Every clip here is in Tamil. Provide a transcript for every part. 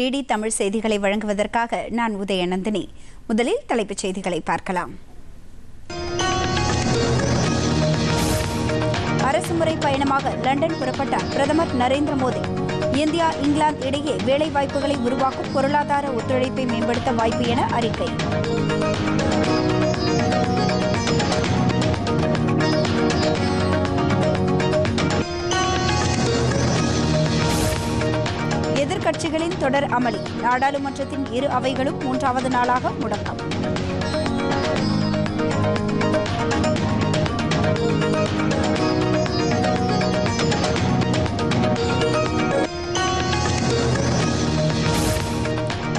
டிடி தமிழ் செய்திகளை வழங்குவதற்காக நான் உதயநந்தினி. முதலில் தலைப்புச் செய்திகளை பார்க்கலாம். அரசுமுறை பயணமாக லண்டன் புறப்பட்டார் பிரதமர் நரேந்திர மோடி. இந்தியா இங்கிலாந்து இடையே வேலைவாய்ப்புகளை உருவாக்கும் பொருளாதார ஒத்துழைப்பை மேம்படுத்த வாய்ப்பு என அறிக்கை. எதிர்க்கட்சிகளின் தொடர் அமளி. நாடாளுமன்றத்தின் இரு அவைகளும் மூன்றாவது நாளாக முடக்கம்.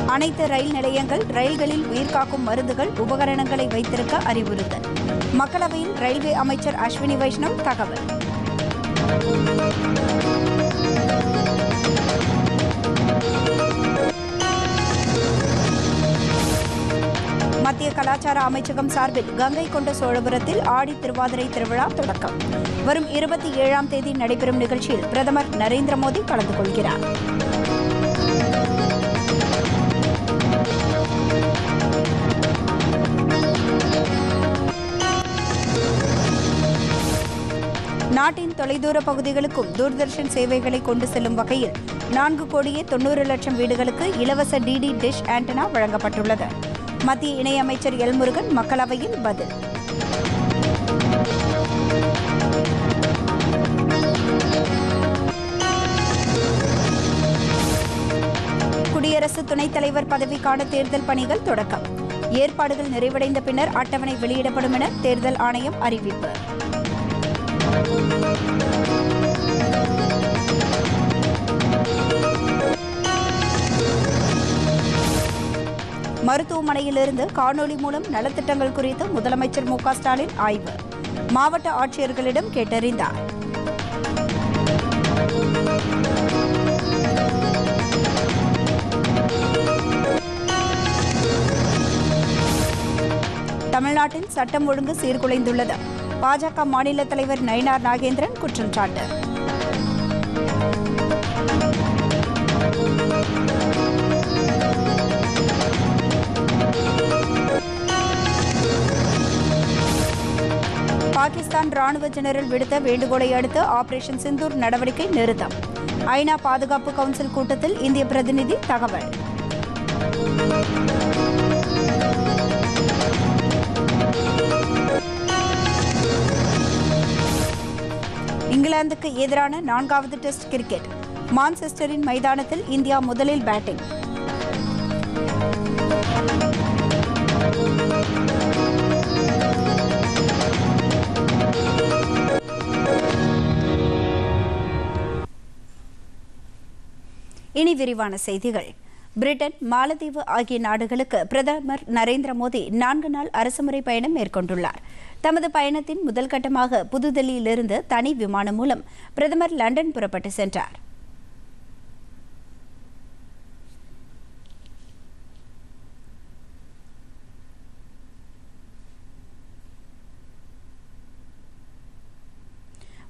அனைத்து ரயில் நிலையங்கள் ரயில்களில் உயிர்காக்கும் மருந்துகள் உபகரணங்களை வைத்திருக்க அறிவுறுத்தல். மக்களவையில் ரயில்வே அமைச்சர் அஸ்வினி வைஷ்ணவ் தகவல். மத்திய கலாச்சார அமைச்சகம் சார்பில் கங்கை கொண்ட சோழபுரத்தில் ஆடி திருவாதிரை திருவிழா தொடக்கம். வரும் இருபத்தி ஏழாம் தேதி நடைபெறும் நிகழ்ச்சியில் பிரதமர் நரேந்திர மோடி கலந்து கொள்கிறார். நாட்டின் தொலைதூர பகுதிகளுக்கும் தூர்தர்ஷன் சேவைகளை கொண்டு செல்லும் வகையில் நான்கு கோடியே தொண்ணூறு லட்சம் வீடுகளுக்கு இலவச டிடி டிஷ் ஆண்டனா வழங்கப்பட்டுள்ளது. மத்திய இணையமைச்சர் எல்முருகன் மக்களவையில் பதில். குடியரசு துணைத் தலைவர் பதவிக்கான தேர்தல் பணிகள் தொடக்கம். ஏற்பாடுகள் நிறைவடைந்த பின்னர் அட்டவணை வெளியிடப்படும் என தேர்தல் ஆணையம் அறிவிப்பு. மருத்துவமனையிலிருந்து காணொலி மூலம் நலத்திட்டங்கள் குறித்து முதலமைச்சர் மு ஸ்டாலின் ஆய்வு. மாவட்ட ஆட்சியர்களிடம் கேட்டறிந்தார். தமிழ்நாட்டில் சட்டம் ஒழுங்கு சீர்குலைந்துள்ளது. பாஜக மாநில தலைவர் நயினார் நாகேந்திரன் குற்றம் சாட்டு. பாகிஸ்தான் ராணுவ ஜெனரல் விடுத்த வேண்டுகோளை அடுத்து ஆபரேஷன் சிந்தூர் நடவடிக்கை நிறுத்தம். ஐநா பாதுகாப்பு கவுன்சில் கூட்டத்தில் இந்திய பிரதிநிதி தகவல். இங்கிலாந்துக்கு எதிரான நான்காவது டெஸ்ட் கிரிக்கெட். மான்செஸ்டரின் மைதானத்தில் இந்தியா முதலில் பேட்டிங் இனி விரிவான செய்திகள். பிரிட்டன் மாலத்தீவு ஆகிய நாடுகளுக்கு பிரதமர் நரேந்திர மோடி நான்கு நாள் அரசுமுறை பயணம் மேற்கொண்டுள்ளார். தமது பயணத்தின் முதல் கட்டமாக புதுதில்லியிலிருந்து தனி விமானம் மூலம் பிரதமர் லண்டன் புறப்பட்டு சென்றார்.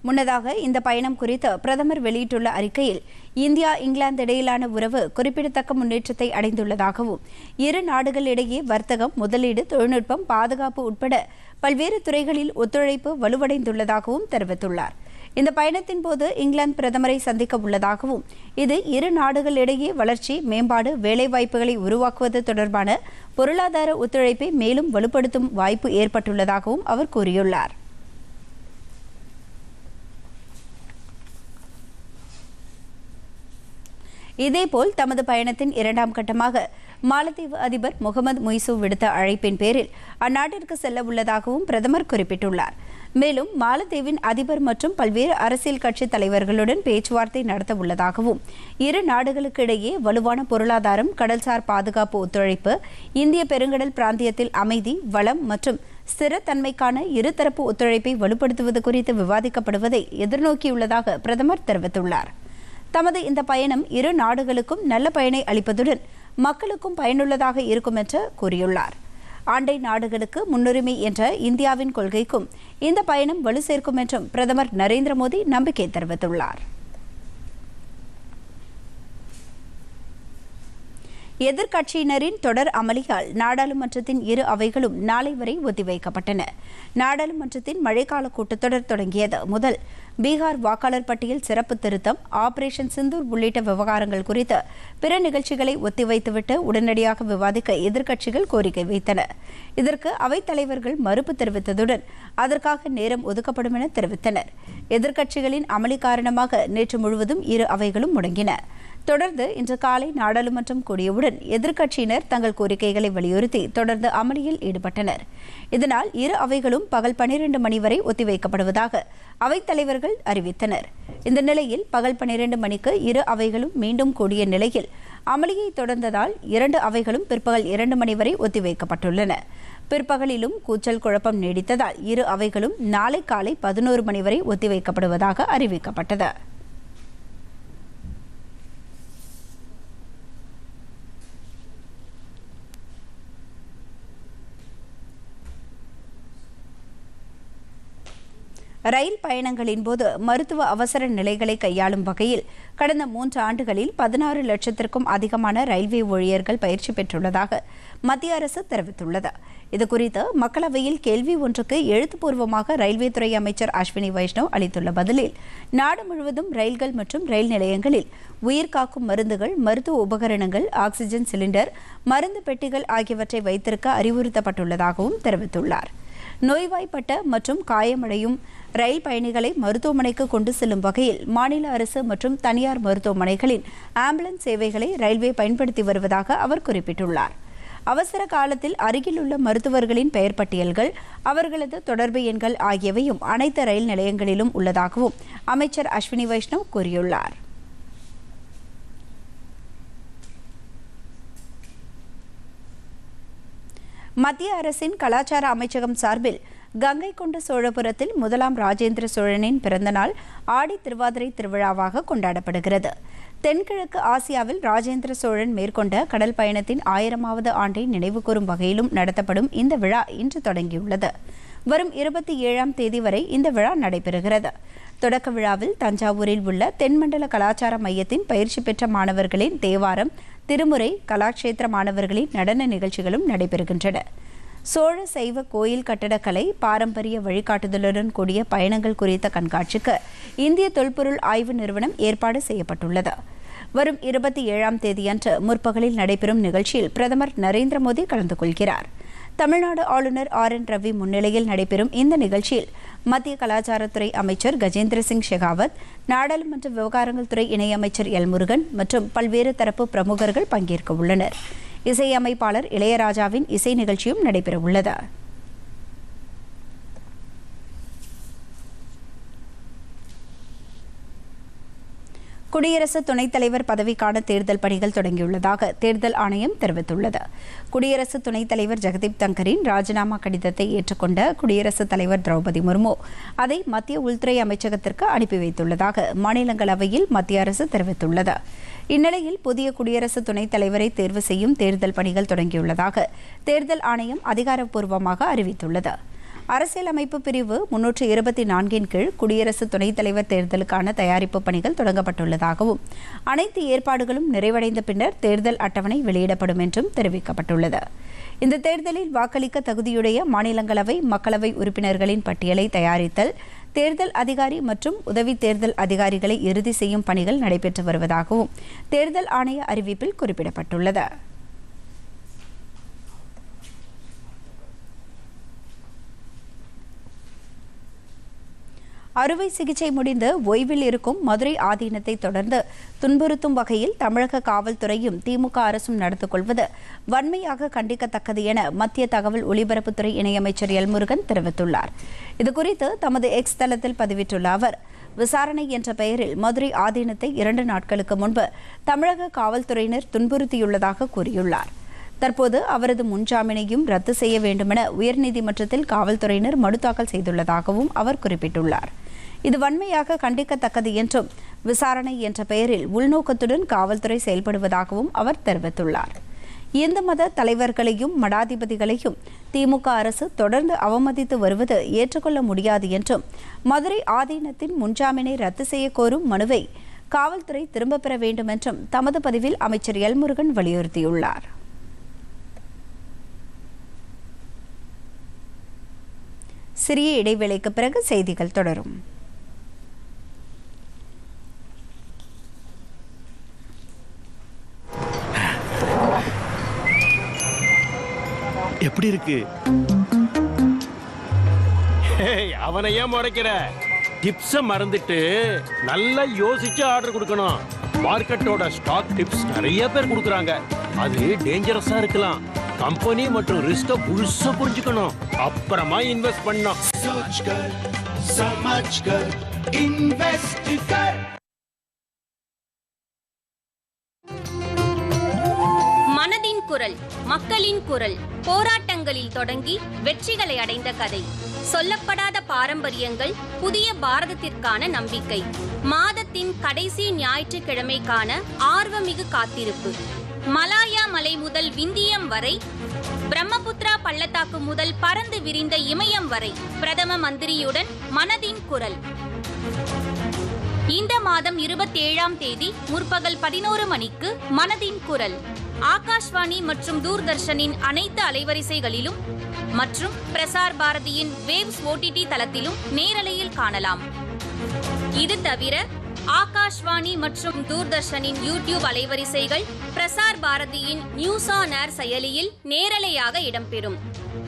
முன்னதாக இந்த பயணம் குறித்து பிரதமர் வெளியிட்டுள்ள அறிக்கையில் இந்தியா இங்கிலாந்து இடையிலான உறவு குறிப்பிடத்தக்க முன்னேற்றத்தை அடைந்துள்ளதாகவும் இரு நாடுகளிடையே வர்த்தகம் முதலீடு தொழில்நுட்பம் பாதுகாப்பு உட்பட பல்வேறு துறைகளில் ஒத்துழைப்பு வலுவடைந்துள்ளதாகவும் தெரிவித்துள்ளார். இந்த பயணத்தின் போது இங்கிலாந்து பிரதமரை சந்திக்க உள்ளதாகவும் இது இரு நாடுகளிடையே வளர்ச்சி மேம்பாடு வேலைவாய்ப்புகளை உருவாக்குவது தொடர்பான பொருளாதார ஒத்துழைப்பை மேலும் வலுப்படுத்தும் வாய்ப்பு ஏற்பட்டுள்ளதாகவும் அவர் கூறியுள்ளார். இதேபோல் தமது பயணத்தின் இரண்டாம் கட்டமாக மாலத்தீவு அதிபர் முகமது முய்சு விடுத்த அழைப்பின் பேரில் அந்நாட்டிற்கு செல்ல உள்ளதாகவும் பிரதமர் குறிப்பிட்டுள்ளார். மேலும் மாலத்தீவின் அதிபர் மற்றும் பல்வேறு அரசியல் கட்சி தலைவர்களுடன் பேச்சுவார்த்தை நடத்த உள்ளதாகவும் இரு நாடுகளுக்கு இடையே வலுவான பொருளாதாரம் கடல்சார் பாதுகாப்பு ஒத்துழைப்பு இந்திய பெருங்கடல் பிராந்தியத்தில் அமைதி வளம் மற்றும் ஸ்திரத்தன்மைக்கான இருதரப்பு ஒத்துழைப்பை வலுப்படுத்துவது குறித்து விவாதிக்கப்படுவதை எதிர்நோக்கியுள்ளதாக பிரதமர் தெரிவித்துள்ளார். தமது இந்த பயணம் இரு நாடுகளுக்கும் நல்ல பயனை அளிப்பதுடன் மக்களுக்கும் பயனுள்ளதாக இருக்கும் என்று கூறியுள்ளார். ஆண்டை நாடுகளுக்கு முன்னுரிமை என்ற இந்தியாவின் கொள்கைக்கும் இந்த பயணம் வலு சேர்க்கும் என்றும் பிரதமர் நரேந்திர மோடி நம்பிக்கை தெரிவித்துள்ளார். எதிர்க்கட்சியினரின் தொடர் அமளியால் நாடாளுமன்றத்தின் இரு அவைகளும் நாளை வரை ஒத்திவைக்கப்பட்டன. நாடாளுமன்றத்தின் மழைக்கால கூட்டத்தொடர் தொடங்கியது முதல் பீகார் வாக்காளர் பட்டியல் சிறப்பு திருத்தம் ஆபரேஷன் சிந்தூர் உள்ளிட்ட விவகாரங்கள் குறித்து பிற நிகழ்ச்சிகளை ஒத்திவைத்துவிட்டு உடனடியாக விவாதிக்க எதிர்க்கட்சிகள் கோரிக்கை வைத்தன. இதற்கு அவைத் தலைவர்கள் மறுப்பு தெரிவித்ததுடன் அதற்காக நேரம் ஒதுக்கப்படும் என தெரிவித்தனர். எதிர்க்கட்சிகளின் அமளி காரணமாக நேற்று முழுவதும் இரு அவைகளும் முடங்கின. தொடர்ந்து இன்று காலை நாடாளுமன்றம் கூடியவுடன் எதிர்க்கட்சியினர் தங்கள் கோரிக்கைகளை வலியுறுத்தி தொடர்ந்து அமளியில் ஈடுபட்டனர். இதனால் இரு அவைகளும் பகல் பனிரெண்டு மணி வரை ஒத்திவைக்கப்படுவதாக அவைத் தலைவர்கள் அறிவித்தனர். இந்த நிலையில் பகல் பனிரெண்டு மணிக்கு இரு அவைகளும் மீண்டும் கூடிய நிலையில் அமளியை தொடர்ந்ததால் இரண்டு அவைகளும் பிற்பகல் இரண்டு மணி வரை ஒத்திவைக்கப்பட்டுள்ளன. பிற்பகலிலும் கூச்சல் குழப்பம் நீடித்ததால் இரு அவைகளும் நாளை காலை பதினோரு மணி வரை ஒத்திவைக்கப்படுவதாக அறிவிக்கப்பட்டது. ரயில் பயணங்களின் போது மருத்துவ அவசர நிலைகளை கையாளும் வகையில் கடந்த மூன்று ஆண்டுகளில் பதினாறு லட்சத்திற்கும் அதிகமான ரயில்வே ஊழியர்கள் பயிற்சி பெற்றுள்ளதாக மத்திய அரசு தெரிவித்துள்ளது. இதுகுறித்து மக்களவையில் கேள்வி ஒன்றுக்கு எழுத்துப்பூர்வமாக ரயில்வே துறை அமைச்சர் அஸ்வினி வைஷ்ணவ் அளித்துள்ள பதிலில் நாடு முழுவதும் ரயில்கள் மற்றும் ரயில் நிலையங்களில் உயிர்காக்கும் மருந்துகள் மருத்துவ உபகரணங்கள் ஆக்சிஜன் சிலிண்டர் மருந்து பெட்டிகள் ஆகியவற்றை வைத்திருக்க அறிவுறுத்தப்பட்டுள்ளதாகவும் தெரிவித்துள்ளார். நோய்வாய்ப்பட்ட மற்றும் காயமடையும் ரயில் பயணிகளை மருத்துவமனைக்கு கொண்டு செல்லும் வகையில் மாநில அரசு மற்றும் தனியார் மருத்துவமனைகளின் ஆம்புலன்ஸ் சேவைகளை ரயில்வே பயன்படுத்தி வருவதாக அவர் குறிப்பிட்டுள்ளார். அவசர காலத்தில் அருகிலுள்ள மருத்துவர்களின் பெயர் பட்டியல்கள் அவர்களது தொடர்பு எண்கள் ஆகியவையும் அனைத்து ரயில் நிலையங்களிலும் உள்ளதாகவும் அமைச்சர் அஸ்வினி வைஷ்ணவ் கூறியுள்ளார். மத்திய அரசின் கலாச்சார அமைச்சகம் சார்பில் கங்கை கொண்ட சோழபுரத்தில் முதலாம் ராஜேந்திர சோழனின் பிறந்தநாள் ஆடி திருவாதிரை திருவிழாவாக கொண்டாடப்படுகிறது. தென்கிழக்கு ஆசியாவில் ராஜேந்திர சோழன் மேற்கொண்ட கடல் பயணத்தின் ஆயிரமாவது ஆண்டை நினைவுகூரும் வகையிலும் நடத்தப்படும் இந்த விழா இன்று தொடங்கியுள்ளது. வரும் இருபத்தி ஏழாம் தேதி வரை இந்த விழா நடைபெறுகிறது. தொடக்க விழாவில் தஞ்சாவூரில் உள்ள தென்மண்டல கலாச்சார மையத்தின் பயிற்சி பெற்ற மாணவர்களின் தேவாரம் திருமுறை கலாட்சேத்திர மாணவர்களின் நடன நிகழ்ச்சிகளும் நடைபெறுகின்றன. சோழ சைவ கோயில் கட்டடக்கலை பாரம்பரிய வழிகாட்டுதலுடன் கூடிய பயணங்கள் குறித்த கண்காட்சிக்கு இந்திய தொல்பொருள் ஆய்வு நிறுவனம் ஏற்பாடு செய்யப்பட்டுள்ளது. வரும் இருபத்தி ஏழாம் தேதியன்று முற்பகலில் நடைபெறும் நிகழ்ச்சியில் பிரதமர் நரேந்திர மோடி கலந்து கொள்கிறார். தமிழ்நாடு ஆளுநர் ஆர் என் ரவி முன்னிலையில் நடைபெறும் இந்த நிகழ்ச்சியில் மத்திய கலாச்சாரத்துறை அமைச்சர் கஜேந்திர சிங் ஷெகாவத் நாடாளுமன்ற விவகாரங்கள் துறை இணையமைச்சர் எல் முருகன் மற்றும் பல்வேறு தரப்பு பிரமுகர்கள் பங்கேற்க உள்ளனர். இசையமைப்பாளர் இளையராஜாவின் இசை நிகழ்ச்சியும் நடைபெறவுள்ளது. குடியரசு துணைத் தலைவர் பதவிக்கான தேர்தல் பணிகள் தொடங்கியுள்ளதாக தேர்தல் ஆணையம் தெரிவித்துள்ளது. குடியரசு துணைத் தலைவர் ஜெகதீப் தங்கரின் ராஜினாமா கடிதத்தை ஏற்றுக்கொண்ட குடியரசுத் தலைவர் திரௌபதி முர்மு அதை மத்திய உள்துறை அமைச்சகத்திற்கு அனுப்பி வைத்துள்ளதாக மாநிலங்களவையில் மத்திய அரசு தெரிவித்துள்ளது. இந்நிலையில் புதிய குடியரசு துணைத் தலைவரை தேர்வு செய்யும் தேர்தல் பணிகள் தொடங்கியுள்ளதாக தேர்தல் ஆணையம் அதிகாரப்பூர்வமாக அறிவித்துள்ளது. அரசியலமைப்பு பிரிவு முன்னூற்று இருபத்தி நான்கின் கீழ் குடியரசு துணைத் தலைவர் தேர்தலுக்கான தயாரிப்பு பணிகள் தொடங்கப்பட்டுள்ளதாகவும் அனைத்து ஏற்பாடுகளும் நிறைவடைந்த பின்னர் தேர்தல் அட்டவணை வெளியிடப்படும் என்றும் தெரிவிக்கப்பட்டுள்ளது. இந்த தேர்தலில் வாக்களிக்க தகுதியுடைய மாநிலங்களவை மக்களவை உறுப்பினர்களின் பட்டியலை தயாரித்தல் தேர்தல் அதிகாரி மற்றும் உதவி தேர்தல் அதிகாரிகளை இறுதி செய்யும் பணிகள் நடைபெற்று வருவதாகவும் தேர்தல் ஆணைய அறிவிப்பில் குறிப்பிடப்பட்டுள்ளது. அறுவை சிகிச்சை முடிந்து ஓய்வில் இருக்கும் மதுரை ஆதீனத்தை தொடர்ந்து துன்புறுத்தும் வகையில் தமிழக காவல்துறையும் திமுக அரசும் நடந்து கொள்வது வன்மையாக கண்டிக்கத்தக்கது என மத்திய தகவல் ஒலிபரப்புத்துறை இணையமைச்சர் எல் முருகன் தெரிவித்துள்ளார். இதுகுறித்து தமது எக்ஸ் தளத்தில் பதிவிட்டுள்ள அவர் விசாரணை என்ற பெயரில் மதுரை ஆதீனத்தை இரண்டு நாட்களுக்கு முன்பு தமிழக காவல்துறையினர் துன்புறுத்தியுள்ளதாக கூறியுள்ளார். தற்போது அவரது முன்ஜாமீனையும் ரத்து செய்ய வேண்டுமென உயர்நீதிமன்றத்தில் காவல்துறையினர் மனு தாக்கல் செய்துள்ளதாகவும் அவர் குறிப்பிட்டுள்ளார். இது வன்மையாக கண்டிக்கத்தக்கது என்றும் விசாரணை என்ற பெயரில் உள்நோக்கத்துடன் காவல்துறை செயல்படுவதாகவும் அவர் தெரிவித்துள்ளார். இந்து மத தலைவர்களையும் மடாதிபதிகளையும் திமுக அரசு தொடர்ந்து அவமதித்து வருவது ஏற்றுக்கொள்ள முடியாது என்றும் மதுரை ஆதீனத்தின் முன்ஜாமீனை ரத்து செய்ய கோரும் மனுவை காவல்துறை திரும்பப் பெற வேண்டும் என்றும் தமது பதிவில் அமைச்சர் எல்முருகன் வலியுறுத்தியுள்ளார். சிறிய இடைவேளைக்கு பிறகு செய்திகள் தொடரும். எப்படி இருக்கு? ஏய், அவனை ஏன் முறைக்கிற? டிப்ஸ மறந்துட்டு நல்லா யோசிச்சு ஆர்டர் கொடுக்கணும். மார்க்கெட்டோட ஸ்டாக் டிப்ஸ் நிறைய பேர் கொடுக்குறாங்க. அது டேஞ்சரஸா இருக்கலாம். கம்பெனி மற்றும் ரிஸ்க முழுசா புரிஞ்சுக்கணும். அப்புறமா இன்வெஸ்ட் பண்ணும் மனதின் குரல் மக்களின் குரல் போராட்டங்களில் தொடங்கி வெற்றிகளை அடைந்த கதை. சொல்லப்படாத பாரம்பரியங்கள் புதிய பாரதத்திற்கான நம்பிக்கை. மாதத்தின் கடைசி ஞாயிற்றுக்கிழமைக்கான ஆர்வமிகு காத்திருப்பு. மலாயா மலை முதல் விந்தியம் வரை பிரம்மபுத்திரா பள்ளத்தாக்கு முதல் பறந்து விரிந்த இமயம் வரை பிரதம மந்திரியுடன் மனதின் குரல். இந்த மாதம் இருபத்தேழாம் தேதி முற்பகல் பதினோரு மணிக்கு மனதின் குரல். ஆகாஷ்வாணி மற்றும் தூர்தர்ஷனின் அனைத்து அலைவரிசைகளிலும் மற்றும் பிரசார் பாரதியின் வேவ்ஸ் ஓடிடி தளத்திலும் நேரலையில் காணலாம். இது தவிர ஆகாஷ்வாணி மற்றும் தூர்தர்ஷனின் யூடியூப் அலைவரிசைகள் பிரசார் பாரதியின் நியூஸ் ஆன் ஏர் செயலியில் நேரலையாக இடம்பெறும்.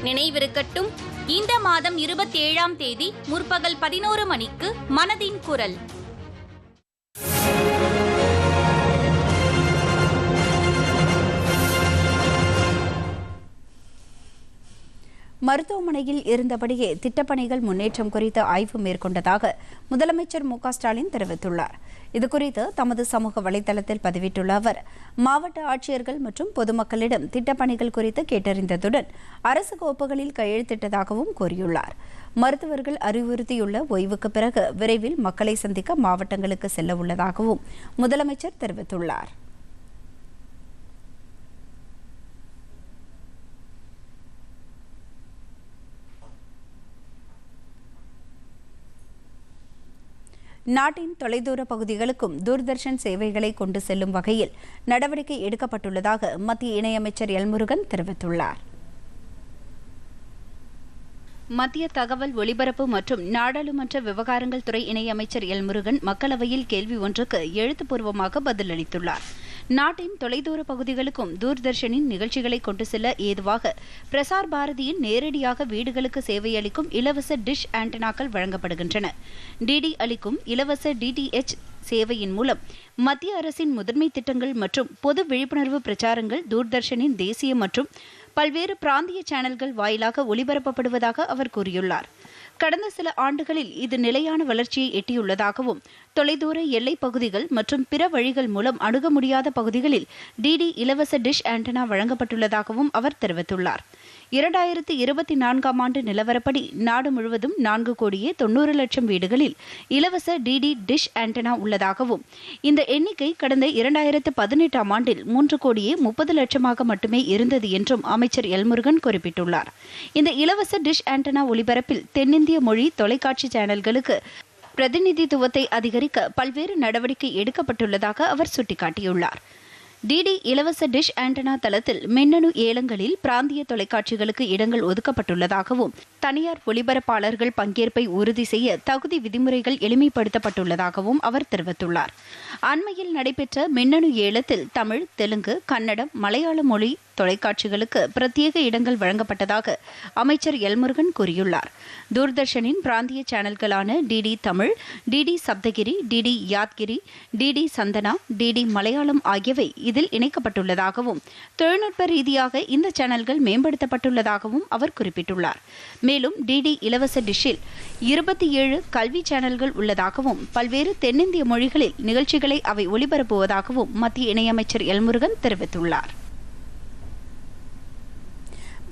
நினைவிருக்கட்டும் இந்த மாதம் இருபத்தேழாம் தேதி முற்பகல் பதினோரு மணிக்கு மனதின் குரல். மருத்துவமனையில் இருந்தபடியே திட்டப்பணிகள் முன்னேற்றம் குறித்து ஆய்வு மேற்கொண்டதாக முதலமைச்சர் மு ஸ்டாலின் தெரிவித்துள்ளார். இதுகுறித்து தமது சமூக வலைதளத்தில் பதிவிட்டுள்ள அவர் மாவட்ட ஆட்சியர்கள் மற்றும் பொதுமக்களிடம் திட்டப்பணிகள் குறித்து கேட்டறிந்ததுடன் அரசு கோப்புகளில் கையெழுத்திட்டதாகவும் கூறியுள்ளார். மருத்துவர்கள் அறிவுறுத்தியுள்ள ஓய்வுக்கு பிறகு விரைவில் மக்களை சந்திக்க மாவட்டங்களுக்கு செல்ல உள்ளதாகவும் முதலமைச்சர் தெரிவித்துள்ளார். நாட்டின் தொலைதூர பகுதிகளுக்கும் தூர்தர்ஷன் சேவைகளை கொண்டு செல்லும் வகையில் நடவடிக்கை எடுக்கப்பட்டுள்ளதாக மத்திய இணையமைச்சர் எல்முருகன் தெரிவித்துள்ளார். மத்திய தகவல் ஒலிபரப்பு மற்றும் நாடாளுமன்ற விவகாரங்கள் துறை இணையமைச்சர் எல் முருகன் மக்களவையில் கேள்வி ஒன்றுக்கு எழுத்துப்பூர்வமாக பதிலளித்துள்ளார். நாட்டின் தொலைதூர பகுதிகளுக்கும் தூர்தர்ஷனின் நிகழ்ச்சிகளை கொண்டு செல்ல ஏதுவாக பிரசார் பாரதியின் நேரடியாக வீடுகளுக்கு சேவையளிக்கும் இலவச டிஷ் ஆண்டனாக்கள் வழங்கப்படுகின்றன. டிடி அளிக்கும் இலவச டிடிஎச் சேவையின் மூலம் மத்திய அரசின் முதன்மை திட்டங்கள் மற்றும் பொது விழிப்புணர்வு பிரச்சாரங்கள் தூர்தர்ஷனின் தேசிய மற்றும் பல்வேறு பிராந்திய சேனல்கள் வாயிலாக ஒளிபரப்பப்படுவதாக அவர் கூறியுள்ளார். கடந்த சில ஆண்டுகளில் இது நிலையான வளர்ச்சியை எட்டியுள்ளதாகவும் தொலைதூர எல்லைப் பகுதிகள் மற்றும் பிற வழிகள் மூலம் அணுக முடியாத பகுதிகளில் டிடி இலவச டிஷ் ஆண்டனா வழங்கப்பட்டுள்ளதாகவும் அவர் தெரிவித்துள்ளார். இரண்டாயிரத்தி இருபத்தி நான்காம் ஆண்டு நிலவரப்படி நாடு முழுவதும் நான்கு கோடியே தொன்னூறு லட்சம் வீடுகளில் இலவச டிடி டிஷ் ஆண்டனா உள்ளதாகவும் இந்த எண்ணிக்கை கடந்த இரண்டாயிரத்து பதினெட்டாம் ஆண்டில் மூன்று கோடியே முப்பது லட்சமாக மட்டுமே இருந்தது என்றும் அமைச்சர் எல்முருகன் குறிப்பிட்டுள்ளார். இந்த இலவச டிஷ் ஆண்டனா ஒளிபரப்பில் தென்னிந்திய மொழி தொலைக்காட்சி சேனல்களுக்கு பிரதிநிதித்துவத்தை அதிகரிக்க பல்வேறு நடவடிக்கை எடுக்கப்பட்டுள்ளதாக அவர் சுட்டிக்காட்டியுள்ளார். டிடி இலவச டிஷ் ஆண்டனா தளத்தில் மின்னணு ஏலங்களில் பிராந்திய தொலைக்காட்சிகளுக்கு இடங்கள் ஒதுக்கப்பட்டுள்ளதாகவும் தனியார் ஒளிபரப்பாளர்கள் பங்கேற்பை உறுதி செய்ய தகுதி விதிமுறைகள் எளிமைப்படுத்தப்பட்டுள்ளதாகவும் அவர் தெரிவித்துள்ளார். அண்மையில் நடைபெற்ற மின்னணு ஏலத்தில் தமிழ் தெலுங்கு கன்னடம் மலையாள மொழி தொலைக்காட்சிகளுக்கு பிரத்யேக இடங்கள் வழங்கப்பட்டதாக அமைச்சர் எல்முருகன் கூறியுள்ளார். தூர்தர்ஷனின் பிராந்திய சேனல்களான DD Tamil DD Saptagiri DD Yadgir DD Santhana DD Malayalam ஆகியவை இதில் இணைக்கப்பட்டுள்ளதாகவும் தொழில்நுட்ப ரீதியாக இந்த சேனல்கள் மேம்படுத்தப்பட்டுள்ளதாகவும் அவர் குறிப்பிட்டுள்ளார். மேலும் டிடி இலவச டிஷ்ஷில் இருபத்தி ஏழு கல்வி சேனல்கள் உள்ளதாகவும் பல்வேறு தென்னிந்திய மொழிகளில் நிகழ்ச்சிகளை அவை ஒளிபரப்புவதாகவும் மத்திய இணையமைச்சர் எல்முருகன் தெரிவித்துள்ளார்.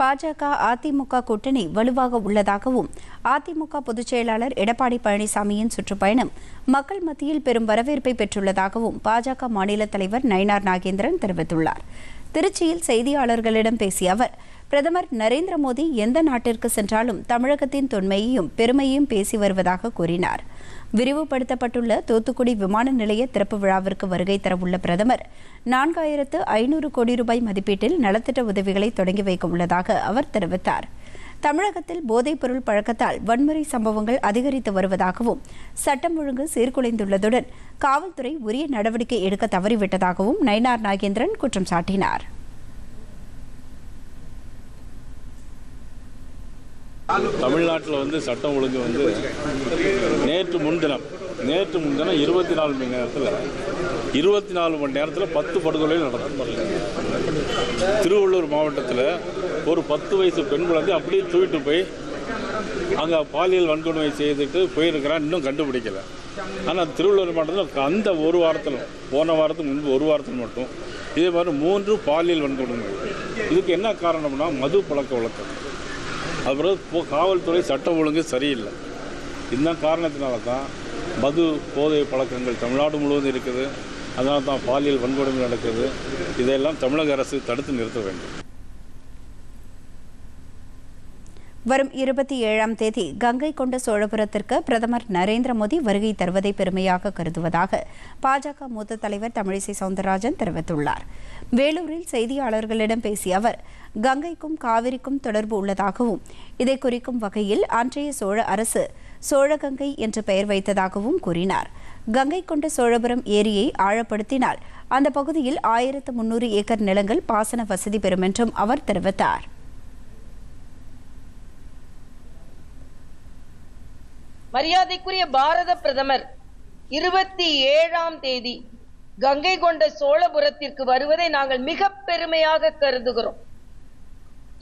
பாஜக அதிமுக கூட்டணி வலுவாக உள்ளதாகவும் அதிமுக பொதுச் செயலாளர் எடப்பாடி பழனிசாமியின் சுற்றுப்பயணம் மக்கள் மத்தியில் பெரும் வரவேற்பை பெற்றுள்ளதாகவும் பாஜக மாநில தலைவர் நயினார் நாகேந்திரன் தெரிவித்துள்ளார். திருச்சியில் செய்தியாளர்களிடம் பேசிய அவர் பிரதமர் நரேந்திர மோடி எந்த நாட்டிற்கு சென்றாலும் தமிழகத்தின் தொன்மையையும் பெருமையையும் பேசி வருவதாக கூறினார். விரிவுபடுத்தப்பட்டுள்ள தூத்துக்குடி விமான நிலைய திறப்பு விழாவிற்கு வருகை தரவுள்ள பிரதமர் நான்காயிரத்து ஐநூறு கோடி ரூபாய் மதிப்பீட்டில் நலத்திட்ட உதவிகளை தொடங்கி வைக்க உள்ளதாக அவர் தெரிவித்தார். தமிழகத்தில் போதைப்பொருள் பழக்கத்தால் வன்முறை சம்பவங்கள் அதிகரித்து வருவதாகவும் சட்டம் ஒழுங்கு சீர்குலைந்துள்ளதுடன் காவல்துறை உரிய நடவடிக்கை எடுக்க தவறிவிட்டதாகவும் நயினார் நாகேந்திரன் குற்றம் சாட்டினார். தமிழ்நாட்டில் வந்து சட்டம் ஒழுங்கு வந்து நேற்று முன்தினம் நேற்று முன்தினம் இருபத்தி நாலு மணி நேரத்தில் இருபத்தி நாலு மணி நேரத்தில் பத்து படுகொலை நடந்தது திருவள்ளூர் மாவட்டத்தில் ஒரு பத்து வயசு பெண் குழந்தை அப்படியே தூக்கிட்டு போய் அங்கே பாலியல் வன்கொடுமை செய்துட்டு போயிருக்கிறான் இன்னும் கண்டுபிடிக்கல. ஆனால் திருவள்ளூர் மாவட்டத்தில் அந்த ஒரு வாரத்தில் போன வாரத்துக்கு முன்பு ஒரு வாரத்தில் மட்டும் இதே மாதிரி மூன்று பாலியல் வன்கொடுமை இதுக்கு என்ன காரணம்னா மது பழக்க வழக்கம். அப்புறம் இப்போ காவல்துறை சட்டம் ஒழுங்கு சரியில்லை. இந்த காரணத்தினால தான் மது போதை பழக்கங்கள் தமிழ்நாடு முழுவதும் இருக்குது. அதனால தான் பாலியல் வன்கொடுமை நடக்குது. இதையெல்லாம் தமிழக அரசு தடுத்து நிறுத்த வேண்டும். வரும் இருபத்தி ஏழாம் தேதி கங்கை கொண்ட சோழபுரத்திற்கு பிரதமர் நரேந்திர மோடி வருகை தருவதை பெருமையாக கருதுவதாக பாஜக மூத்த தலைவர் தமிழிசை சவுந்தரராஜன் தெரிவித்துள்ளார். வேலூரில் செய்தியாளர்களிடம் பேசிய அவர் கங்கைக்கும் காவிரிக்கும் தொடர்பு உள்ளதாகவும் இதை குறிக்கும் வகையில் அன்றைய சோழ அரசு சோழகங்கை என்று பெயர் வைத்ததாகவும் கூறினார். கங்கை கொண்ட சோழபுரம் ஏரியை ஆழப்படுத்தினால் அந்த பகுதியில் ஆயிரத்து முன்னூறு ஏக்கர் நிலங்கள் பாசன வசதி பெறும் என்றும் அவர் தெரிவித்தார். மரியாதைக்குரிய பாரத பிரதமர் இருபத்தி ஏழாம் தேதி கங்கை கொண்ட சோழபுரத்திற்கு வருவதை நாங்கள் மிக பெருமையாக கருதுகிறோம்.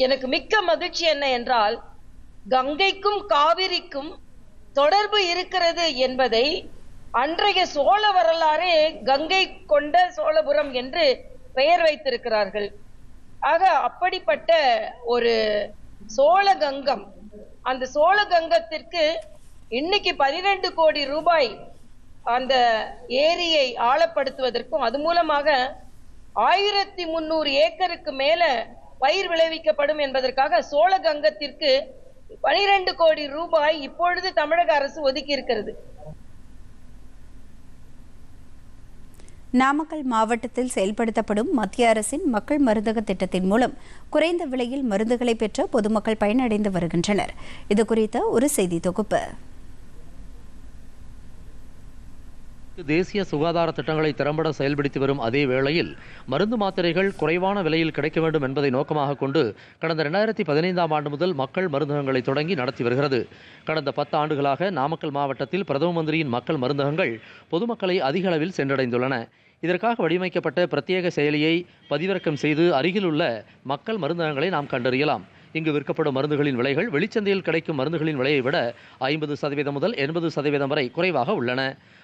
எனக்கு மிக்க மகிழ்ச்சி என்ன என்றால் கங்கைக்கும் காவிரிக்கும் தொடர்பு இருக்கிறது என்பதை அன்றைய சோழ வரலாறே கங்கை கொண்ட சோழபுரம் என்று பெயர் வைத்திருக்கிறார்கள். ஆக அப்படிப்பட்ட ஒரு சோழ கங்கம் அந்த சோழ கங்கத்திற்கு இன்னைக்கு பனிரெண்டு கோடி ரூபாய் அந்த ஏரியை ஆழப்படுத்துவதற்கும் அது மூலமாக ஆயிரத்தி முன்னூறு ஏக்கருக்கு மேல பயிர் விளைவிக்கப்படும் என்பதற்காக சோழகங்கத்திற்கு பனிரெண்டு கோடி ரூபாய் இப்பொழுது தமிழக அரசு ஒதுக்கி இருக்கிறது. நாமக்கல் மாவட்டத்தில் செயல்படுத்தப்படும் மத்திய அரசின் மக்கள் மருந்தக திட்டத்தின் மூலம் குறைந்த விலையில் மருந்துகளை பெற்ற பொதுமக்கள் பயனடைந்து வருகின்றனர். இதுகுறித்த ஒரு செய்தி தொகுப்பு. தேசிய சுகாதார திட்டங்களை திறம்பட செயல்படுத்தி வரும் அதே வேளையில் மருந்து மாத்திரைகள் குறைவான விலையில் கிடைக்க வேண்டும் என்பதை நோக்கமாக கொண்டு கடந்த இரண்டாயிரத்தி பதினைந்தாம் ஆண்டு முதல் மக்கள் மருந்தகங்களை தொடங்கி நடத்தி வருகிறது. கடந்த பத்து ஆண்டுகளாக நாமக்கல் மாவட்டத்தில் பிரதம மந்திரியின் மக்கள் மருந்தகங்கள் பொதுமக்களை அதிக அளவில் சென்றடைந்துள்ளன. இதற்காக வடிவமைக்கப்பட்ட பிரத்யேக செயலியை பதிவிறக்கம் செய்து அருகிலுள்ள மக்கள் மருந்தகங்களை நாம் கண்டறியலாம். இங்கு விற்கப்படும் மருந்துகளின் விலைகள் வெளிச்சந்தையில் கிடைக்கும் மருந்துகளின் விலையை விட ஐம்பது சதவீதம் முதல் எண்பது சதவீதம் வரை குறைவாக உள்ளன.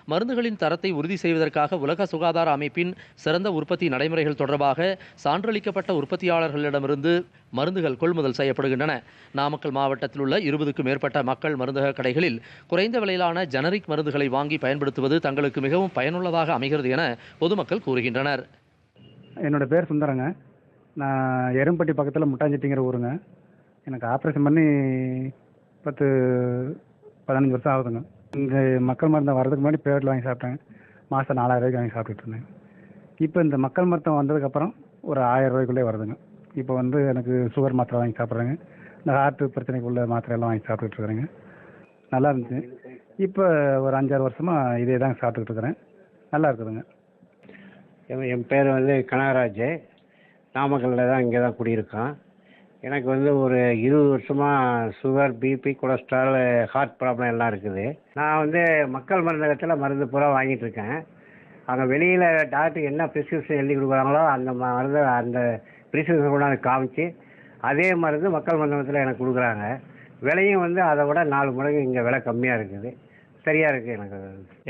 மருந்துகளின் தரத்தை உறுதி செய்வதற்காக உலக சுகாதார அமைப்பின் சிறந்த உற்பத்தி நடைமுறைகள் தொடர்பாக சான்றளிக்கப்பட்ட உற்பத்தியாளர்களிடமிருந்து மருந்துகள் கொள்முதல் செய்யப்படுகின்றன. நாமக்கல் மாவட்டத்தில் உள்ள இருபதுக்கும் மேற்பட்ட மக்கள் மருந்தக கடைகளில் குறைந்த விலையிலான ஜெனரிக் மருந்துகளை வாங்கி பயன்படுத்துவது தங்களுக்கு மிகவும் பயனுள்ளதாக அமைகிறது என பொதுமக்கள் கூறுகின்றனர். என்னோட பேர் சுந்தரங்க. நான் எரும்பட்டி பக்கத்தில் முட்டாஞ்செட்டிங்கிற ஊருங்க. எனக்கு ஆப்ரேஷன் பண்ணி பத்து பதினஞ்சு வருஷம் ஆகுதுங்க. இங்கே மக்கள் மருந்தம் வரதுக்கு முன்னாடி பேரில் வாங்கி சாப்பிட்டேன். மாதம் நாலாயிரம் ரூபாய்க்கு வாங்கி சாப்பிட்டுட்டு இருந்தேன். இப்போ இந்த மக்கள் மருத்துவம் வந்ததுக்கப்புறம் ஒரு ஆயிரம் ரூபாய்க்குள்ளே வருதுங்க. இப்போ வந்து எனக்கு சுகர் மாத்திரை வாங்கி சாப்பிட்றேங்க. இந்த ஹார்ட் பிரச்சனைக்குள்ள மாத்திரை எல்லாம் வாங்கி சாப்பிட்டுட்டு இருக்கிறேங்க. நல்லா இருந்துச்சு. இப்போ ஒரு அஞ்சாறு வருஷமாக இதே தான் சாப்பிட்டுட்டு இருக்கிறேன். நல்லா இருக்குதுங்க. என் என் பேர் வந்து கனகராஜ். நாமக்கல்லில் தான் இங்கே தான் குடியிருக்கோம். எனக்கு வந்து ஒரு இருபது வருஷமாக sugar BP cholesterol heart problem எல்லாம் இருக்குது. நான் வந்து மக்கள் மருந்தகத்தில் மருந்து பூரா வாங்கிட்டுருக்கேன் அங்கே வெளியில் டாக்டர் என்ன ப்ரிஸ்கிரிப்ஷன் எழுதி கொடுக்குறாங்களோ அந்த மருந்து அந்த ப்ரிஸ்கிரிப்ஷன் கொண்டாந்து காமிச்சு அதே மருந்து மக்கள் மருந்தகத்தில் எனக்கு கொடுக்குறாங்க. விலையும் வந்து அதை விட நாலு மடங்கு இங்கே விலை கம்மியாக இருக்குது. சரியாக இருக்குது எனக்கு.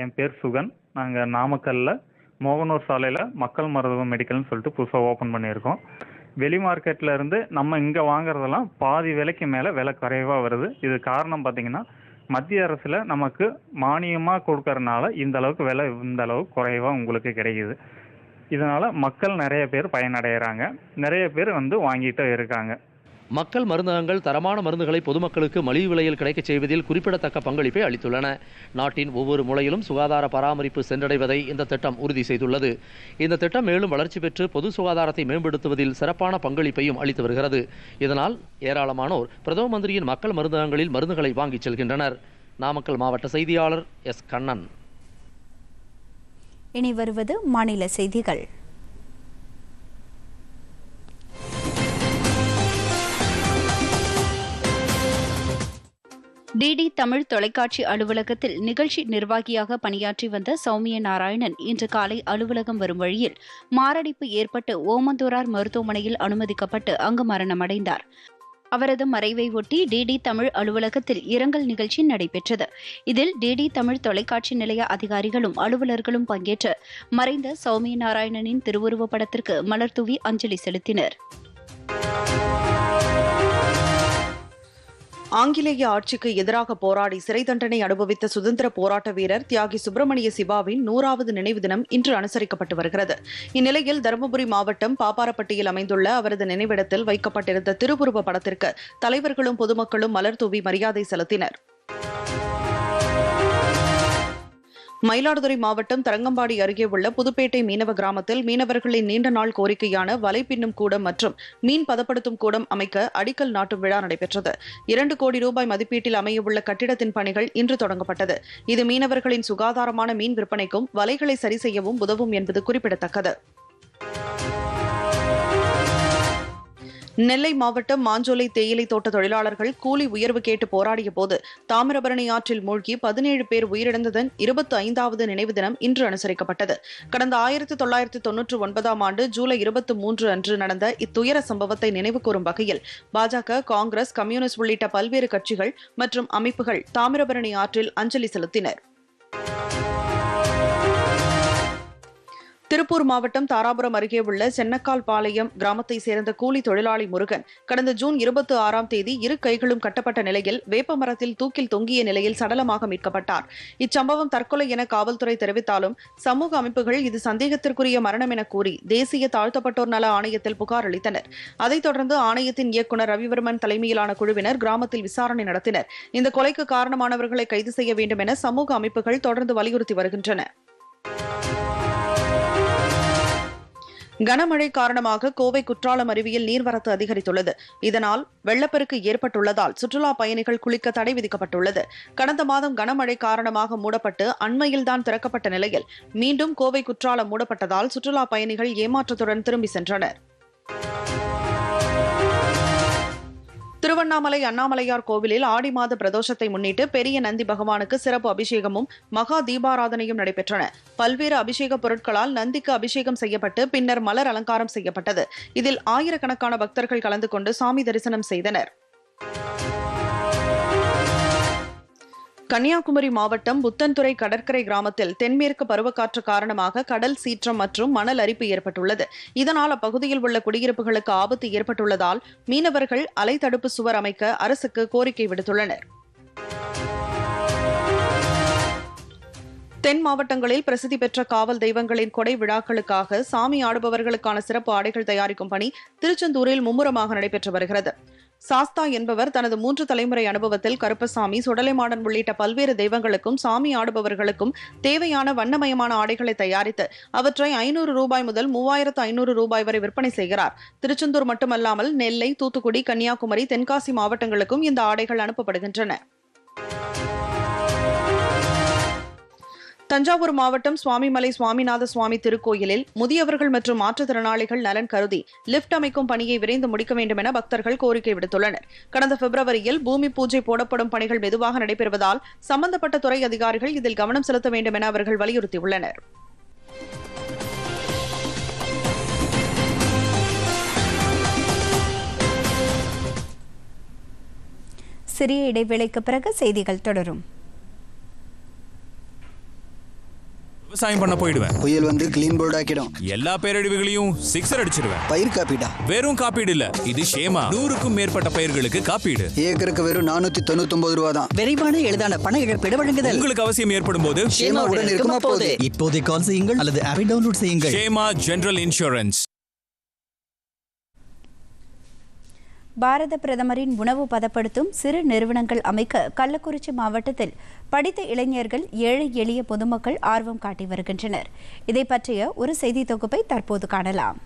என் பேர் சுகன். நாங்கள் நாமக்கல்லில் மோகனூர் சாலையில் மக்கள் மருத்துவம் மெடிக்கல்னு சொல்லிட்டு புதுசாக ஓப்பன் பண்ணியிருக்கோம். வெளி மார்க்கெட்டில் இருந்து நம்ம இங்கே வாங்குறதெல்லாம் பாதி விலைக்கு மேலே விலை குறைவாக வருது. இது காரணம் பார்த்தீங்கன்னா மத்திய அரசில் நமக்கு மானியமாக கொடுக்கறனால இந்த அளவுக்கு விலை இந்த அளவுக்கு குறைவாக உங்களுக்கு கிடைக்குது. இதனால் மக்கள் நிறைய பேர் பயனடைகிறாங்க நிறைய பேர் வந்து வாங்கிட்டு இருக்காங்க. மக்கள் மருந்தகங்கள் தரமான மருந்துகளை பொதுமக்களுக்கு மலிவு விலையில் கிடைக்கச் செய்வதில் குறிப்பிடத்தக்க பங்களிப்பை அளித்துள்ளன. நாட்டின் ஒவ்வொரு மூலையிலும் சுகாதார பராமரிப்பு சென்றடைவதை இந்த திட்டம் உறுதி செய்துள்ளது. இந்த திட்டம் மேலும் வளர்ச்சி பெற்று பொது சுகாதாரத்தை மேம்படுத்துவதில் சிறப்பான பங்களிப்பையும் அளித்து வருகிறது. இதனால் ஏராளமானோர் பிரதம மந்திரியின் மக்கள் மருந்தகங்களில் மருந்துகளை வாங்கிச் செல்கின்றனர். நாமக்கல் மாவட்ட செய்தியாளர் எஸ். கண்ணன். இனி வருவது மாநில செய்திகள். டிடி தமிழ் தொலைக்காட்சி அலுவலகத்தில் நிகழ்ச்சி நிர்வாகியாக பணியாற்றி வந்த சௌமிய நாராயணன் இன்று காலை அலுவலகம் வரும் வழியில் மாரடைப்பு ஏற்பட்டு ஓமந்தூரார் மருத்துவமனையில் அனுமதிக்கப்பட்டு அங்கு மரணமடைந்தார். அவரது மறைவை ஒட்டி டிடி தமிழ் அலுவலகத்தில் இரங்கல் நிகழ்ச்சி நடைபெற்றது. இதில் டிடி தமிழ் தொலைக்காட்சி நிலைய அதிகாரிகளும் அலுவலர்களும் பங்கேற்று மறைந்த சௌமிய நாராயணனின் திருவுருவப் படத்திற்கு மலர்தூவி அஞ்சலி செலுத்தினர். ஆங்கிலேய ஆட்சிக்கு எதிராக போராடி சிறை தண்டனை அனுபவித்த சுதந்திர போராட்ட வீரர் தியாகி சுப்பிரமணிய சிவாவின் நூறாவது நினைவு தினம் இன்று அனுசரிக்கப்பட்டு வருகிறது. இந்நிலையில் தருமபுரி மாவட்டம் பாப்பாரப்பட்டியில் அமைந்துள்ள அவரது நினைவிடத்தில் வைக்கப்பட்டிருந்த திருவுருவ படத்திற்கு தலைவர்களும் பொதுமக்களும் மலர் தூவி மரியாதை செலுத்தினர். மயிலாடுதுறை மாவட்டம் தரங்கம்பாடி அருகே உள்ள புதுப்பேட்டை மீனவ கிராமத்தில் மீனவர்களின் நீண்ட நாள் கோரிக்கையான வலை பின்னும் கூடம் மற்றும் மீன் பதப்படுத்தும் கூடம் அமைக்க அடிக்கல் நாட்டும் விழா நடைபெற்றது. இரண்டு கோடி ரூபாய் மதிப்பீட்டில் அமையவுள்ள கட்டிடத்தின் பணிகள் இன்று தொடங்கப்பட்டது. இது மீனவர்களின் சுகாதாரமான மீன் விற்பனைக்கும் வலைகளை சரி செய்யவும் உதவும் என்பது குறிப்பிடத்தக்கது. நெல்லை மாவட்டம் மாஞ்சோலை தேயிலை தோட்ட தொழிலாளர்கள் கூலி உயர்வு கேட்டு போராடிய போது தாமிரபரணி ஆற்றில் மூழ்கி பதினேழு பேர் உயிரிழந்ததன் இருபத்தி ஐந்தாவது நினைவு தினம் இன்று அனுசரிக்கப்பட்டது. கடந்த ஆயிரத்தி தொள்ளாயிரத்தி தொன்னூற்று ஒன்பதாம் ஆண்டு ஜூலை இருபத்தி மூன்று அன்று நடந்த இத்துயர சம்பவத்தை நினைவுகூரும் வகையில் பாஜக காங்கிரஸ் கம்யூனிஸ்ட் உள்ளிட்ட பல்வேறு கட்சிகள் மற்றும் அமைப்புகள் தாமிரபரணி ஆற்றில் அஞ்சலி செலுத்தினர். திருப்பூர் மாவட்டம் தாராபுரம் அருகே உள்ள சென்னக்கால் பாளையம் கிராமத்தை சேர்ந்த கூலி தொழிலாளி முருகன் கடந்த ஜூன் இருபத்தி ஆறாம் தேதி இரு கைகளும் கட்டப்பட்ட நிலையில் வேப்ப மரத்தில் தூக்கில் தொங்கிய நிலையில் சடலமாக மீட்கப்பட்டார். இச்சம்பவம் தற்கொலை என காவல்துறை தெரிவித்தாலும் சமூக அமைப்புகள் இது சந்தேகத்திற்குரிய மரணம் என கூறி தேசிய தாழ்த்தப்பட்டோர் நல ஆணையத்தில் புகார் அளித்தனர். அதைத் தொடர்ந்து ஆணையத்தின் இயக்குநர் ரவிவர்மன் தலைமையிலான குழுவினர் கிராமத்தில் விசாரணை நடத்தினர். இந்த கொலைக்கு காரணமானவர்களை கைது செய்ய வேண்டும் என சமூக அமைப்புகள் தொடர்ந்து வலியுறுத்தி வருகின்றன. கனமழை காரணமாக கோவை குற்றாலம் அருவியில் நீர்வரத்து அதிகரித்துள்ளது. இதனால் வெள்ளப்பெருக்கு ஏற்பட்டுள்ளதால் சுற்றுலா பயணிகள் குளிக்க தடை விதிக்கப்பட்டுள்ளது. கடந்த மாதம் கனமழை காரணமாக மூடப்பட்டு அண்மையில்தான் திறக்கப்பட்ட நிலையில் மீண்டும் கோவை குற்றாலம் மூடப்பட்டதால் சுற்றுலா பயணிகள் ஏமாற்றத்துடன் திரும்பி சென்றனர். திருவண்ணாமலை அண்ணாமலையார் கோவிலில் ஆடி மாத பிரதோஷத்தை முன்னிட்டு பெரிய நந்தி பகவானுக்கு சிறப்பு அபிஷேகமும் மகா தீபாராதனையும் நடைபெற்றன. பல்வேறு அபிஷேக பொருட்களால் நந்திக்கு அபிஷேகம் செய்யப்பட்டு பின்னர் மலர் அலங்காரம் செய்யப்பட்டது. இதில் ஆயிரக்கணக்கான பக்தர்கள் கலந்து கொண்டு சாமி தரிசனம் செய்தனர். கன்னியாகுமரி மாவட்டம் புத்தன்துறை கடற்கரை கிராமத்தில் தென்மேற்கு பருவக்காற்று காரணமாக கடல் சீற்றம் மற்றும் மணல் அரிப்பு ஏற்பட்டுள்ளது. இதனால் அப்பகுதியில் உள்ள குடியிருப்புகளுக்கு ஆபத்து ஏற்பட்டுள்ளதால் மீனவர்கள் அலை தடுப்பு சுவர் அமைக்க அரசுக்கு கோரிக்கை விடுத்துள்ளனர். தென் மாவட்டங்களில் பிரசித்தி பெற்ற காவல் தெய்வங்களின் கொடை விழாக்களுக்காக சாமி ஆடுபவர்களுக்கான சிறப்பு ஆடைகள் தயாரிக்கும் பணி திருச்செந்தூரில் மும்முரமாக நடைபெற்று வருகிறது. சாஸ்தா என்பவர் தனது மூன்று தலைமுறை அனுபவத்தில் கருப்பசாமி சுடலைமாடன் உள்ளிட்ட பல்வேறு தெய்வங்களுக்கும் சாமி ஆடுபவர்களுக்கும் தேவையான வண்ணமயமான ஆடைகளை தயாரித்து அவற்றை ஐநூறு ரூபாய் முதல் மூவாயிரத்து ஐநூறு ரூபாய் வரை விற்பனை செய்கிறார். திருச்செந்தூர் மட்டுமல்லாமல் நெல்லை தூத்துக்குடி கன்னியாகுமரி தென்காசி மாவட்டங்களுக்கும் இந்த ஆடைகள் அனுப்பப்படுகின்றன. தஞ்சாவூர் மாவட்டம் சுவாமிமலை சுவாமிநாத சுவாமி திருக்கோயிலில் முதியவர்கள் மற்றும் மாற்றுத்திறனாளிகள் நலன் கருதி லிப்ட் அமைக்கும் பணியை விரைந்து முடிக்க வேண்டும் என பக்தர்கள் கோரிக்கை விடுத்துள்ளனர். கடந்த பிப்ரவரியில் பூமி பூஜை போடப்படும் பணிகள் மெதுவாக நடைபெறுவதால் சம்பந்தப்பட்ட துறை அதிகாரிகள் இதில் கவனம் செலுத்த வேண்டும் என அவர்கள் வலியுறுத்தியுள்ளனர். சிறிய இடைவேளைக்கு பிறகு செய்திகள் தொடரும். விவசாயம் பண்ண போயிடுவேன். புயல் வந்து கிளீன் போர்ட் ஆக்கிடும். எல்லா பேரழிவுகளையும் சிக்ஸர் அடிச்சிருவேன். பயிர் காப்பீடா? வெறும் காப்பீடு இல்ல இது ஷேமா. நூறுக்கும் மேற்பட்ட பயிர்களுக்கு காப்பீடு. ஏக்கருக்கு வெறும் நானூத்தி தொண்ணூத்தி ஒன்பது ரூபா தான் விரைவான எளிதான பண இழப்பீடு வழங்குதல். உங்களுக்கு அவசியம் ஏற்படும் போது ஷேமாவுடன் இருக்குமா போகுது? இப்போதை கால் செய்யுங்கள் அல்லது ஆப்பை டவுன்லோட் செய்யுங்கள். ஷேமா ஜெனரல் இன்சூரன்ஸ் பாரத பிரதமரின் உணவு பதப்படுத்தும் சிறு நிறுவனங்கள் அமைக்க கள்ளக்குறிச்சி மாவட்டத்தில் படித்த இளைஞர்கள் ஏழை எளிய பொதுமக்கள் ஆர்வம் காட்டி வருகின்றனர். இதை பற்றிய ஒரு செய்தி தொகுப்பை தற்போது காணலாம்.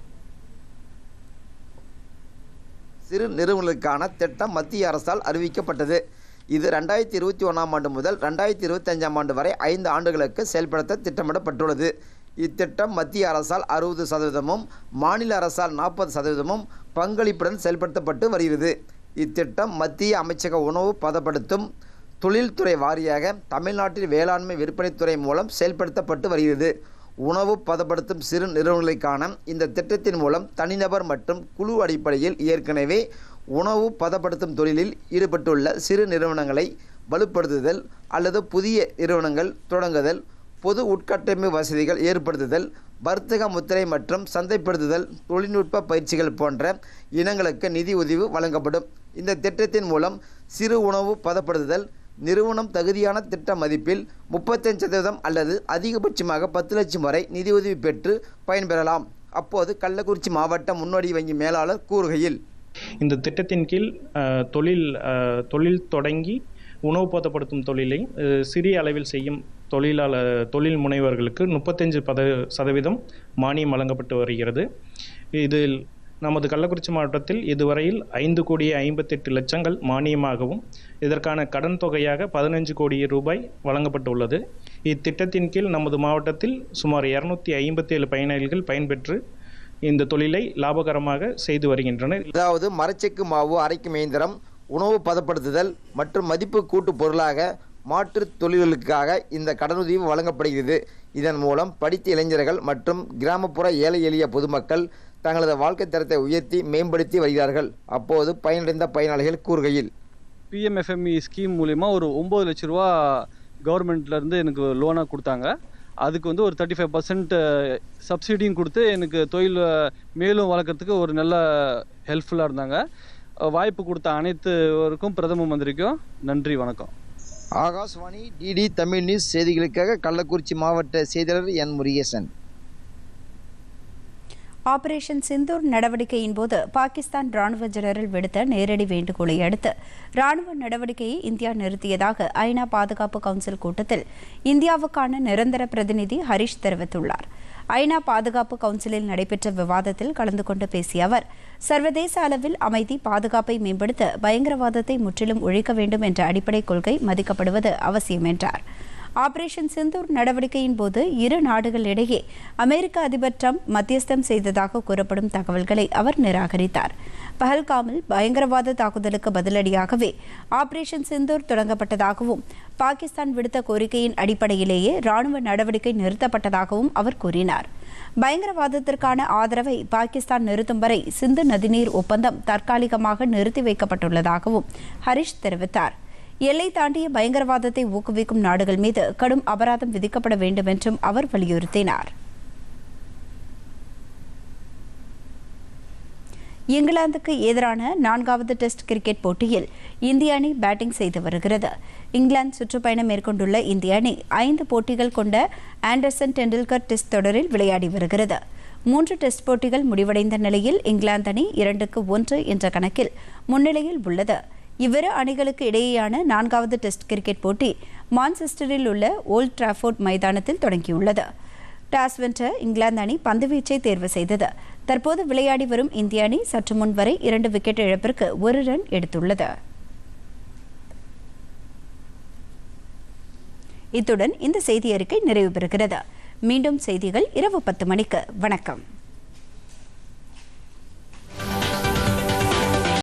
சிறு நிறுவனங்களுக்கான திட்டம் மத்திய அரசால் அறிவிக்கப்பட்டது. இது ரெண்டாயிரத்தி இருபத்தி ஒன்றாம் ஆண்டு முதல் ரெண்டாயிரத்தி இருபத்தஞ்சாம் ஆண்டு வரை ஐந்து ஆண்டுகளுக்கு செயல்படுத்த திட்டமிடப்பட்டுள்ளது. இத்திட்டம் மத்திய அரசால் அறுபது சதவீதமும் மாநில அரசால் நாற்பது சதவீதமும் பங்களிப்புடன் செயல்படுத்தப்பட்டு வருகிறது. இத்திட்டம் மத்திய அமைச்சக உணவு பதப்படுத்தும் தொழில்துறை வாரியாக தமிழ்நாட்டில் வேளாண்மை விற்பனைத்துறை மூலம் செயல்படுத்தப்பட்டு வருகிறது. உணவு பதப்படுத்தும் சிறு நிறுவனங்களுக்கான இந்த திட்டத்தின் மூலம் தனிநபர் மற்றும் குழு அடிப்படையில் ஏற்கனவே உணவு பதப்படுத்தும் தொழிலில் ஈடுபட்டுள்ள சிறு நிறுவனங்களை வலுப்படுத்துதல் அல்லது புதிய நிறுவனங்கள் தொடங்குதல் பொது உட்கட்டமைப்பு வசதிகள் ஏற்படுத்துதல் வர்த்தக முத்திரை மற்றும் சந்தைப்படுத்துதல் தொழில்நுட்ப பயிற்சிகள் போன்ற இனங்களுக்கு நிதி உதவி வழங்கப்படும். இந்த திட்டத்தின் மூலம் சிறு உணவு பதப்படுத்துதல் நிறுவனம் தகுதியான திட்ட மதிப்பில் முப்பத்தஞ்சு சதவீதம் அல்லது அதிகபட்சமாக பத்து லட்சம் வரை நிதியுதவி பெற்று பயன்பெறலாம். அப்போது கள்ளக்குறிச்சி மாவட்ட முன்னோடி வங்கி மேலாளர் கூறுகையில் இந்த திட்டத்தின் கீழ் தொழில் தொழில் தொடங்கி உணவு பதப்படுத்தும் தொழிலை சிறிய அளவில் செய்யும் தொழிலாளர் தொழில் முனைவர்களுக்கு முப்பத்தஞ்சு பத சதவீதம் மானியம் வழங்கப்பட்டு வருகிறது. இதில் நமது கள்ளக்குறிச்சி மாவட்டத்தில் இதுவரையில் ஐந்து கோடியே ஐம்பத்தெட்டு லட்சங்கள் மானியமாகவும் இதற்கான கடன் தொகையாக பதினஞ்சு கோடி ரூபாய் வழங்கப்பட்டுள்ளது. இத்திட்டத்தின் கீழ் நமது மாவட்டத்தில் சுமார் இரநூத்தி ஐம்பத்தேழு பயனாளிகள் பயன்பெற்று இந்த தொழிலை லாபகரமாக செய்து வருகின்றனர். அதாவது மரச்செக்கு மாவு அரைக்கும் இயந்திரம் உணவு பதப்படுத்துதல் மற்றும் மதிப்பு கூட்டு பொருளாக மாற்றுத் தொழில்களுக்காக இந்த கடனுதவி வழங்கப்படுகிறது. இதன் மூலம் படித்த இளைஞர்கள் மற்றும் கிராமப்புற ஏழை எளிய பொதுமக்கள் தங்களது வாழ்க்கை தரத்தை உயர்த்தி மேம்படுத்தி வருகிறார்கள். அப்போது பயனடைந்த பயனாளிகள் கூறுகையில் பிஎம்எஃப்எம்இ ஸ்கீம் மூலிமா ஒரு ஒம்பது லட்ச ரூபா கவர்மெண்ட்லேருந்து எனக்கு லோனாக கொடுத்தாங்க. அதுக்கு வந்து ஒரு தேர்ட்டி ஃபைவ் பர்சன்ட் சப்சிடியும் கொடுத்து எனக்கு தொழில் மேலும் வளர்க்குறதுக்கு ஒரு நல்ல ஹெல்ப்ஃபுல்லாக இருந்தாங்க. வாய்ப்பு கொடுத்த அனைத்துவருக்கும் பிரதம மந்திரிக்கும் நன்றி வணக்கம். ஆகாஷ்வாணி டிடி தமிழ் நியூஸ் செய்திகளுக்காக கள்ளக்குறிச்சி மாவட்ட செய்தியாளர் என் முருகேசன். ஆபரேஷன் சிந்தூர் நடவடிக்கையின் போது பாகிஸ்தான் ராணுவ ஜெனரல் விடுத்த நேரடி வேண்டுகோளை அடுத்து ராணுவ நடவடிக்கையை இந்தியா நிறுத்தியதாக ஐநா பாதுகாப்பு கவுன்சில் கூட்டத்தில் இந்தியாவுக்கான நிரந்தர பிரதிநிதி ஹரிஷ் தெரிவித்துள்ளார். ஐநா பாதுகாப்பு கவுன்சிலில் நடைபெற்ற விவாதத்தில் கலந்து கொண்டு பேசிய அவர் சர்வதேச அளவில் அமைதி பாதுகாப்பை மேம்படுத்த பயங்கரவாதத்தை முற்றிலும் ஒழிக்க வேண்டும் என்ற அடிப்படை கொள்கை மதிக்கப்படுவது அவசியம் என்றார். ஆபரேஷன் சிந்தூர் நடவடிக்கையின் போது இரு நாடுகளிடையே அமெரிக்க அதிபர் ட்ரம்ப் மத்தியஸ்தம் செய்ததாக கூறப்படும் தகவல்களை அவர் நிராகரித்தார். பஹல்காமில் பயங்கரவாத தாக்குதலுக்கு பதிலடியாகவே ஆபரேஷன் சிந்தூர் தொடங்கப்பட்டதாகவும் பாகிஸ்தான் விடுத்த கோரிக்கையின் அடிப்படையிலேயே ராணுவ நடவடிக்கை நிறுத்தப்பட்டதாகவும் அவர் கூறினார். பயங்கரவாதத்திற்கான ஆதரவை பாகிஸ்தான் நிறுத்தும் வரை சிந்து நதிநீர் ஒப்பந்தம் தற்காலிகமாக நிறுத்தி வைக்கப்பட்டுள்ளதாகவும் ஹரிஷ் தெரிவித்தார். எல்லை தாண்டிய பயங்கரவாதத்தை ஊக்குவிக்கும் நாடுகள் மீது கடும் அபராதம் விதிக்கப்பட வேண்டும் என்றும் அவர் வலியுறுத்தினார். இங்கிலாந்துக்கு எதிரான நான்காவது டெஸ்ட் கிரிக்கெட் போட்டியில் இந்திய அணி பேட்டிங் செய்து வருகிறது. இங்கிலாந்து சுற்றுப்பயணம் மேற்கொண்டுள்ள இந்திய அணி ஐந்து போட்டிகள் கொண்ட ஆண்டர்சன் டெண்டுல்கர் டெஸ்ட் தொடரில் விளையாடி வருகிறது. மூன்று டெஸ்ட் போட்டிகள் முடிவடைந்த நிலையில் இங்கிலாந்து அணி இரண்டுக்கு ஒன்று என்ற கணக்கில் முன்னிலையில் உள்ளது. இவ்விரு அணிகளுக்கு இடையேயான நான்காவது டெஸ்ட் கிரிக்கெட் போட்டி மான்செஸ்டரில் உள்ள ஓல்ட் டிராஃபோர்ட் மைதானத்தில் தொடங்கியுள்ளது. டாஸ் வென்ற இங்கிலாந்து அணி பந்துவீச்சை தேர்வு செய்தது. தற்போது விளையாடி வரும் இந்திய அணி சற்று முன் வரை இரண்டு விக்கெட் இழப்பிற்கு ஒரு ரன் எடுத்துள்ளது. இத்துடன் இந்த செய்தி அறிக்கை நிறைவு பெறுகிறது. மீண்டும் செய்திகள் இரவு பத்து மணிக்கு. வணக்கம்.